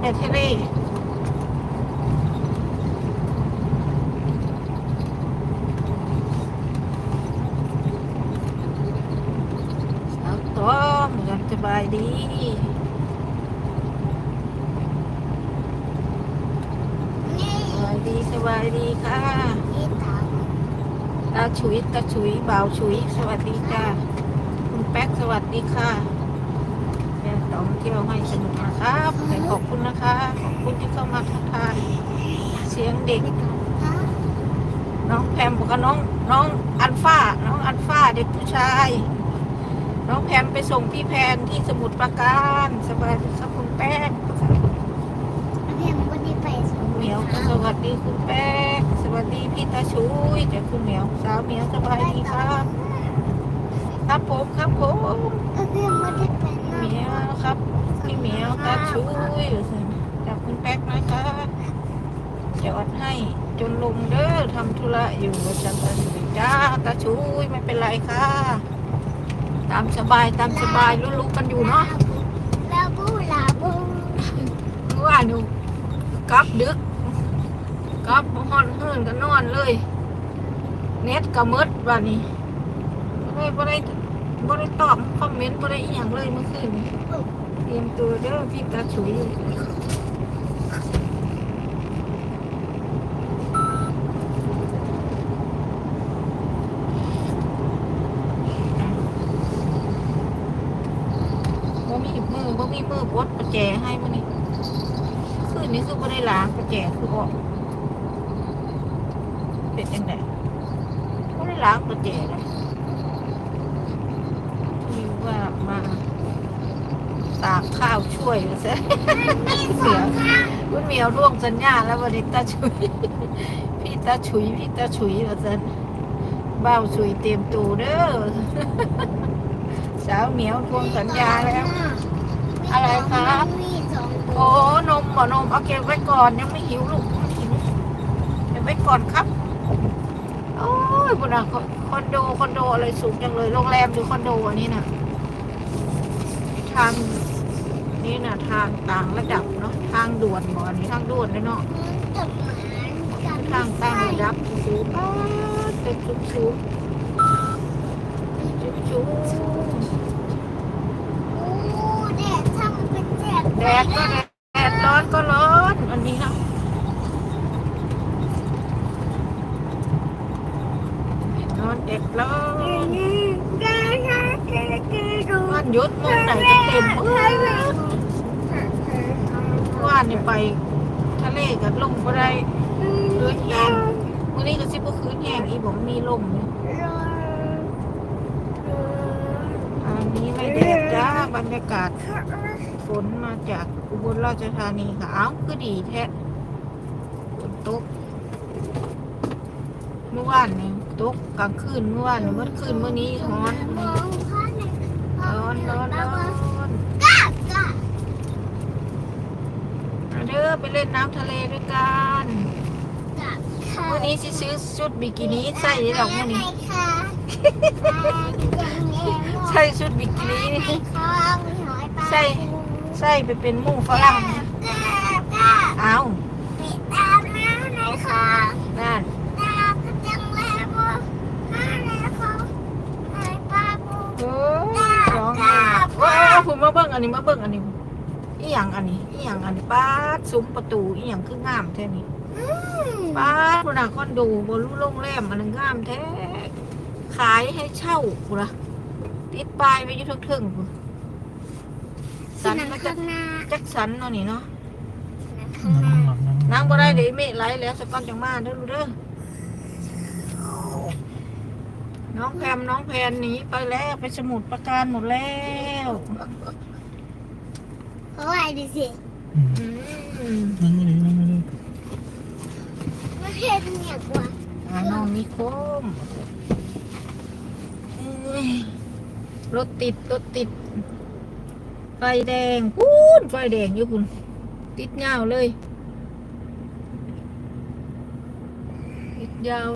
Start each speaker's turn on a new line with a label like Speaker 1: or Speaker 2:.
Speaker 1: ในทะเลสาวต้อมยังสบายดีสบายดีสบายดีค่ะ
Speaker 2: ตาม
Speaker 1: ตาฉุยตาฉุยบ่าวฉุย สวัสดีจ้าคุณแป๊กสวัสดีค่ะ เที่ยวให้สนุกนะครับขอบคุณนะคะ ขอบคุณที่เข้ามาทักทายเสียงเด็ก
Speaker 2: ฮะ
Speaker 1: น้องแพมบอกกับน้อง น้องอันฟ้า น้องอันฟ้าเด็กผู้ชาย น้องแพมไปส่งพี่แพนที่สมุทรปราการสบายดีครับคุณแป้ง
Speaker 2: เพียงวันนี้ไปสอง
Speaker 1: เหมียวก็สวัสดีคุณแป้งสวัสดีพี่ตาชุยจากคุณเหมียวสาวเหมียวสบายดีครับ ครับผมครับผม
Speaker 2: ยว
Speaker 1: ตาชุยจากคุณแป๊กนะคะจอดให้จนลงเด้อทำธุระอยู่จันตาชุจ้าตาชุยไม่เป็นไรค่ะ ตามสบายตามสบายรู้ๆกันอยู่เนาะ
Speaker 2: ลาบูลาบู
Speaker 1: เมื่านหนูกลับดึกกลับหอนเฮือนก็นอนเลย เน็ตก็มืดวันนี้ไม่ได้บ่ได้บ่ได้ตอบคอมเมนต์บ่ได้อีหยังเลยเมื่อคืนนี้ เตรียมตัวเด้อพี่ตาฉุยบ่มีมือบ่มีมือบดประแจให้มื้อนี้คืนนี้คือบ่ได้ล้างประแจคือออกเป็นจังไดบ่ได้ล้างประแจเลยที่ว่ามา ตากข้าวช่วยว่าซะเสือคุณเหมียวร่วงสัญญาแล้ววันนี้ตาฉุย พี่ตาฉุย พี่ตาฉุยว่าซะเบ้าฉุยเตรียมตัวเด้อสาวเหมียวทวงสัญญาแล้ว อะไรครับ
Speaker 2: มีสอง
Speaker 1: โอ้นมบ่นมเอาเก็บไว้ก่อนยังไม่หิวลูกไม่หิวเก็บไว้ก่อนครับโอ้ยบุญอะคอนโดคอนโดอะไรสูงจังเลยโรงแรมหรือคอนโดอันนี้น่ะ ทางนี่นะทางต่างระดับเนาะทางด่วนบ่อันนี้ทางด่วนเลยเนาะ
Speaker 2: จดหมายกับ
Speaker 1: ทางต่างระดับสูงอ้าวตึกสูงสูงสูงสูง
Speaker 2: โอ้แดดทำเป็นแจก
Speaker 1: แดดก็แดดแดดร้อนก็ร้อนอันนี้เนาะร้อนเด็ดร้อน ยุดมุ่งไหนก็เต็มหมดว่านนี่ไปทะเลกับลมก็ได้คืนแห้งวันนี้ก็สิบก็คืนแหงอีผมมีลมอยู่อันนี้ไม่แดดจ้าบรรยากาศฝนมาจากอุบลราชธานีค่ะเอ้าคือดีแท้ฝนตกเมื่อวานนี่ตกกลางคืนเมื่อวานเมื่อคืนเมื่อนี้ร้อน ร้อนร้อนร้อนเอาเด้อไปเล่นน้ำทะเลด้วยกันวันนี้สิซื้อชุดบิกินี่ใส่ได้หรอกวันนี้ใส่ชุดบิกินี่นี่ใส่ใส่ไปเป็นหมู่ฝรั่งเอา
Speaker 2: มีตามน้ำในคอ
Speaker 1: นั่น
Speaker 2: ตามก็จังเลยบัวน้ำในคอในปลาบู
Speaker 1: เออร้องไห้โอ้ยผ มมาเบิ่งอันนี้มาเบิ่งอันนี้อีหยังอันนี้อีหยังอันนี้ป้าดซุ้มประตูอีหยังคืองามแท้นี่ป้าดพุ่นน่ะคอนโดบ่รู้โรงแรมอันนั้นงามแท้ขายให้เช่าพุ่นน่ะติดป้ายไว้อยู่เทิงๆพุ่นสันมาจาก
Speaker 2: ข้างหน้า
Speaker 1: จักสันเนาะนี่เนาะ
Speaker 2: ข้างหน้า
Speaker 1: นางบ่ได้เลยเมฆไหลแล้วสกอนจังมาเด้อลูกเด้อน้องแพมน้องแพนหนีไปแล้วไปสมุดประการหมดแล้ว
Speaker 2: เพราะว่าดูสิ
Speaker 1: อืม
Speaker 3: นั่งไม่ได้นั่งไม่ได้
Speaker 2: ไม่เห็นเนี่ยกว่า
Speaker 1: อ่าน้องนิโคมเอ้ยรถติดรถติด ไฟแดงพูนไฟแดงอยู่คุณติดยาวเลย ติดยาว